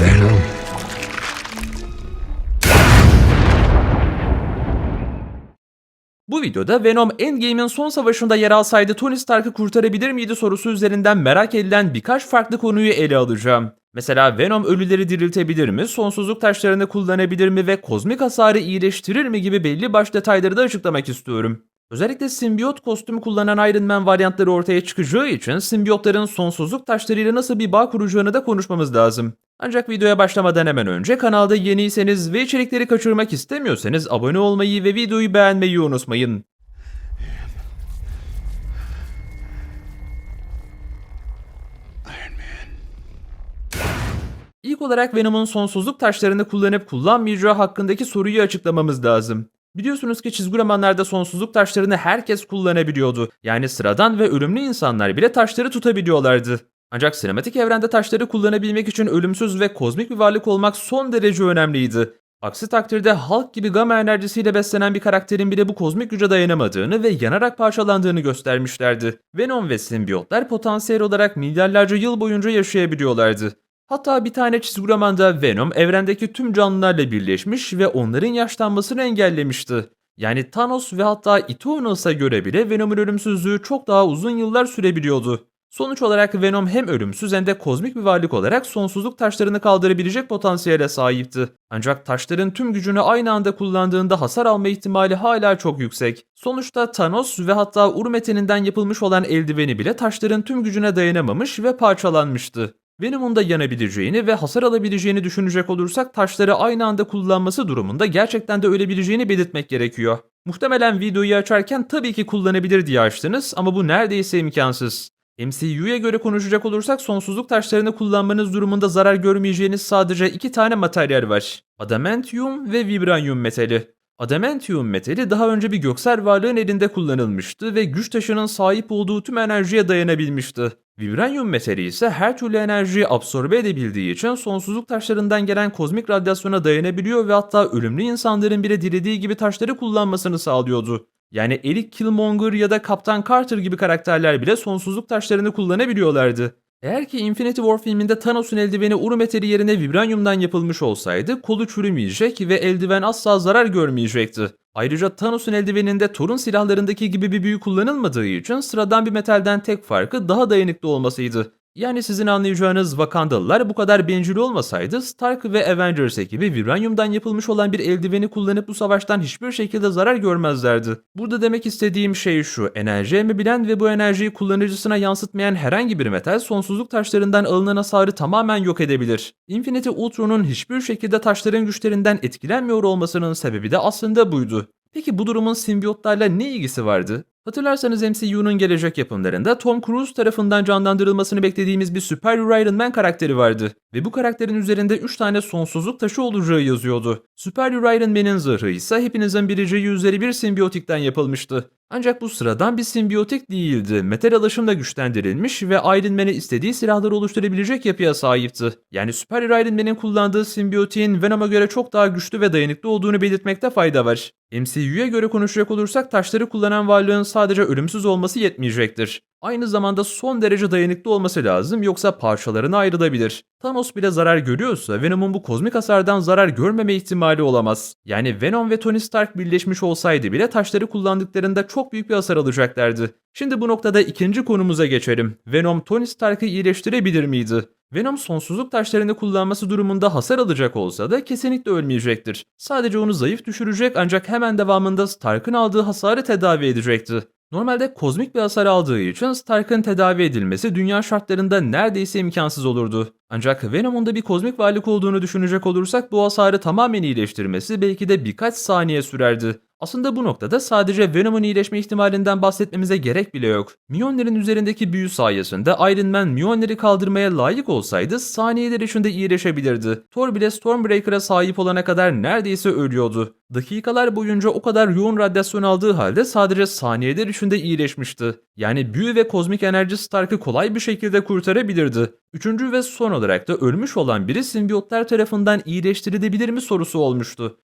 Venom. Bu videoda Venom Endgame'in son savaşında yer alsaydı Tony Stark'ı kurtarabilir miydi sorusu üzerinden merak edilen birkaç farklı konuyu ele alacağım. Mesela Venom ölüleri diriltebilir mi, sonsuzluk taşlarını kullanabilir mi ve kozmik hasarı iyileştirir mi gibi belli baş detayları da açıklamak istiyorum. Özellikle simbiyot kostümü kullanan Iron Man varyantları ortaya çıkacağı için simbiyotların sonsuzluk taşlarıyla nasıl bir bağ kuracağını da konuşmamız lazım. Ancak videoya başlamadan hemen önce kanalda yeniyseniz ve içerikleri kaçırmak istemiyorsanız abone olmayı ve videoyu beğenmeyi unutmayın. İlk olarak Venom'un sonsuzluk taşlarını kullanıp kullanmayacağı hakkındaki soruyu açıklamamız lazım. Biliyorsunuz ki çizgi romanlarda sonsuzluk taşlarını herkes kullanabiliyordu. Yani sıradan ve ölümlü insanlar bile taşları tutabiliyorlardı. Ancak sinematik evrende taşları kullanabilmek için ölümsüz ve kozmik bir varlık olmak son derece önemliydi. Aksi takdirde halk gibi gama enerjisiyle beslenen bir karakterin bile bu kozmik güce dayanamadığını ve yanarak parçalandığını göstermişlerdi. Venom ve simbiyotlar potansiyel olarak milyarlarca yıl boyunca yaşayabiliyorlardı. Hatta bir tane çizgi romanda Venom evrendeki tüm canlılarla birleşmiş ve onların yaşlanmasını engellemişti. Yani Thanos ve hatta Eternals'a göre bile Venom'un ölümsüzlüğü çok daha uzun yıllar sürebiliyordu. Sonuç olarak Venom hem ölümsüz hem de kozmik bir varlık olarak sonsuzluk taşlarını kaldırabilecek potansiyele sahipti. Ancak taşların tüm gücünü aynı anda kullandığında hasar alma ihtimali hala çok yüksek. Sonuçta Thanos ve hatta Ur metininden yapılmış olan eldiveni bile taşların tüm gücüne dayanamamış ve parçalanmıştı. Venom'un da yanabileceğini ve hasar alabileceğini düşünecek olursak taşları aynı anda kullanması durumunda gerçekten de ölebileceğini belirtmek gerekiyor. Muhtemelen videoyu açarken tabii ki kullanabilir diye açtınız ama bu neredeyse imkansız. MCU'ya göre konuşacak olursak sonsuzluk taşlarını kullanmanız durumunda zarar görmeyeceğiniz sadece iki tane materyal var. Adamantium ve Vibranium metali. Adamantium metali daha önce bir göksel varlığın elinde kullanılmıştı ve güç taşının sahip olduğu tüm enerjiye dayanabilmişti. Vibranium metali ise her türlü enerjiyi absorbe edebildiği için sonsuzluk taşlarından gelen kozmik radyasyona dayanabiliyor ve hatta ölümlü insanların bile dilediği gibi taşları kullanmasını sağlıyordu. Yani Eric Killmonger ya da Kaptan Carter gibi karakterler bile sonsuzluk taşlarını kullanabiliyorlardı. Eğer ki Infinity War filminde Thanos'un eldiveni Uru metali yerine vibranyumdan yapılmış olsaydı kolu çürümeyecek ve eldiven asla zarar görmeyecekti. Ayrıca Thanos'un eldiveninde Thor'un silahlarındaki gibi bir büyü kullanılmadığı için sıradan bir metalden tek farkı daha dayanıklı olmasıydı. Yani sizin anlayacağınız Wakandalılar bu kadar bencil olmasaydı Stark ve Avengers ekibi vibranyumdan yapılmış olan bir eldiveni kullanıp bu savaştan hiçbir şekilde zarar görmezlerdi. Burada demek istediğim şey şu, enerji emebilen ve bu enerjiyi kullanıcısına yansıtmayan herhangi bir metal sonsuzluk taşlarından alınan hasarı tamamen yok edebilir. Infinity Ultron'un hiçbir şekilde taşların güçlerinden etkilenmiyor olmasının sebebi de aslında buydu. Peki bu durumun simbiyotlarla ne ilgisi vardı? Hatırlarsanız MCU'nun gelecek yapımlarında Tom Cruise tarafından canlandırılmasını beklediğimiz bir Superior Iron Man karakteri vardı. Ve bu karakterin üzerinde 3 tane sonsuzluk taşı olacağı yazıyordu. Superior Iron Man'in zırhı ise hepinizin bileceği üzere bir simbiyotikten yapılmıştı. Ancak bu sıradan bir simbiyotik değildi. Metal alaşımla güçlendirilmiş ve Iron Man'e istediği silahları oluşturabilecek yapıya sahipti. Yani Superior Iron Man'in kullandığı simbiyotiğin Venom'a göre çok daha güçlü ve dayanıklı olduğunu belirtmekte fayda var. MCU'ya göre konuşacak olursak taşları kullanan varlığın sadece ölümsüz olması yetmeyecektir. Aynı zamanda son derece dayanıklı olması lazım yoksa parçalarına ayrılabilir. Thanos bile zarar görüyorsa Venom'un bu kozmik hasardan zarar görmeme ihtimali olamaz. Yani Venom ve Tony Stark birleşmiş olsaydı bile taşları kullandıklarında çok büyük bir hasar alacaklardı. Şimdi bu noktada ikinci konumuza geçelim. Venom Tony Stark'ı iyileştirebilir miydi? Venom sonsuzluk taşlarını kullanması durumunda hasar alacak olsa da kesinlikle ölmeyecektir. Sadece onu zayıf düşürecek ancak hemen devamında Stark'ın aldığı hasarı tedavi edecekti. Normalde kozmik bir hasar aldığı için Stark'ın tedavi edilmesi dünya şartlarında neredeyse imkansız olurdu. Ancak Venom'un da bir kozmik varlık olduğunu düşünecek olursak bu hasarı tamamen iyileştirmesi belki de birkaç saniye sürerdi. Aslında bu noktada sadece Venom'un iyileşme ihtimalinden bahsetmemize gerek bile yok. Mjolnir'in üzerindeki büyü sayesinde Iron Man Mjolnir'i kaldırmaya layık olsaydı saniyeler içinde iyileşebilirdi. Thor bile Stormbreaker'a sahip olana kadar neredeyse ölüyordu. Dakikalar boyunca o kadar yoğun radyasyon aldığı halde sadece saniyeler içinde iyileşmişti. Yani büyü ve kozmik enerji Stark'ı kolay bir şekilde kurtarabilirdi. Üçüncü ve son olarak da ölmüş olan biri simbiyotlar tarafından iyileştirilebilir mi sorusu olmuştu.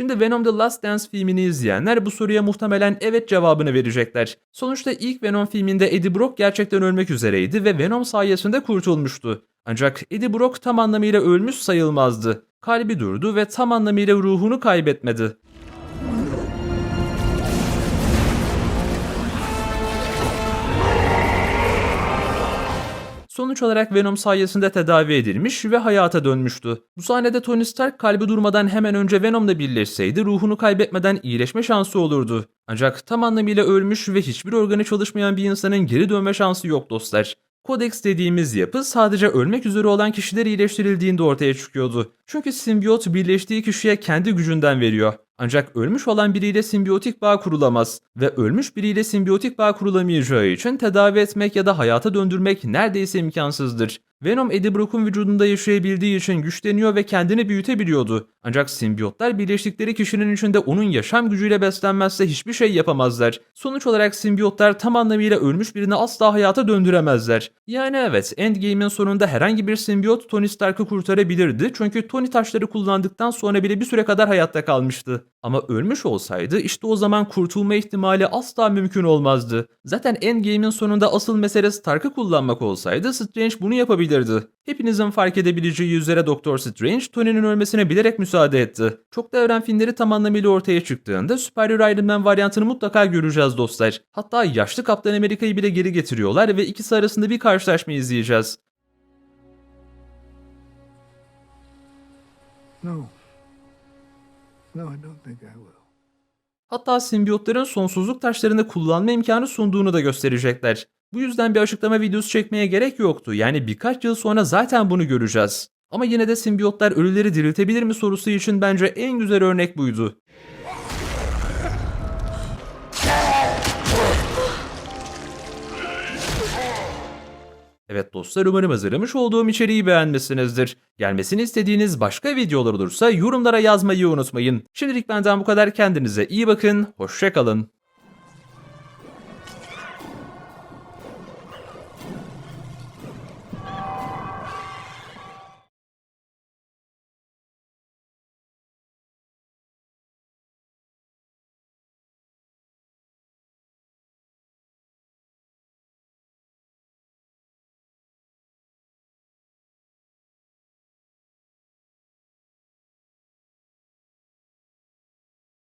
Şimdi Venom The Last Dance filmini izleyenler bu soruya muhtemelen evet cevabını verecekler. Sonuçta ilk Venom filminde Eddie Brock gerçekten ölmek üzereydi ve Venom sayesinde kurtulmuştu. Ancak Eddie Brock tam anlamıyla ölmüş sayılmazdı. Kalbi durdu ve tam anlamıyla ruhunu kaybetmedi. Sonuç olarak Venom sayesinde tedavi edilmiş ve hayata dönmüştü. Bu sahnede Tony Stark kalbi durmadan hemen önce Venom'la birleşseydi ruhunu kaybetmeden iyileşme şansı olurdu. Ancak tam anlamıyla ölmüş ve hiçbir organı çalışmayan bir insanın geri dönme şansı yok dostlar. Kodeks dediğimiz yapı sadece ölmek üzere olan kişiler iyileştirildiğinde ortaya çıkıyordu. Çünkü simbiyot birleştiği kişiye kendi gücünden veriyor. Ancak ölmüş olan biriyle simbiyotik bağ kurulamaz ve ölmüş biriyle simbiyotik bağ kurulamayacağı için tedavi etmek ya da hayata döndürmek neredeyse imkansızdır. Venom Eddie Brock'un vücudunda yaşayabildiği için güçleniyor ve kendini büyütebiliyordu. Ancak simbiyotlar birleştikleri kişinin içinde onun yaşam gücüyle beslenmezse hiçbir şey yapamazlar. Sonuç olarak simbiyotlar tam anlamıyla ölmüş birini asla hayata döndüremezler. Yani evet Endgame'in sonunda herhangi bir simbiyot Tony Stark'ı kurtarabilirdi çünkü Tony taşları kullandıktan sonra bile bir süre kadar hayatta kalmıştı. Ama ölmüş olsaydı işte o zaman kurtulma ihtimali asla mümkün olmazdı. Zaten Endgame'in sonunda asıl mesele Stark'ı kullanmak olsaydı Strange bunu yapabilirdi. Hepinizin fark edebileceği üzere Doctor Strange Tony'nin ölmesine bilerek müsaade etti. Çok da evren filmleri tam anlamıyla ortaya çıktığında Superior Iron Man varyantını mutlaka göreceğiz dostlar. Hatta yaşlı Kaptan Amerika'yı bile geri getiriyorlar ve ikisi arasında bir karşılaşma izleyeceğiz. No. No, I don't think I will. Hatta simbiyotların sonsuzluk taşlarını kullanma imkanı sunduğunu da gösterecekler. Bu yüzden bir açıklama videosu çekmeye gerek yoktu. Yani birkaç yıl sonra zaten bunu göreceğiz. Ama yine de simbiyotlar ölüleri diriltebilir mi sorusu için bence en güzel örnek buydu. Evet dostlar umarım hazırlamış olduğum içeriği beğenmişsinizdir. Gelmesini istediğiniz başka videolar olursa yorumlara yazmayı unutmayın. Şimdilik benden bu kadar kendinize iyi bakın, hoşçakalın.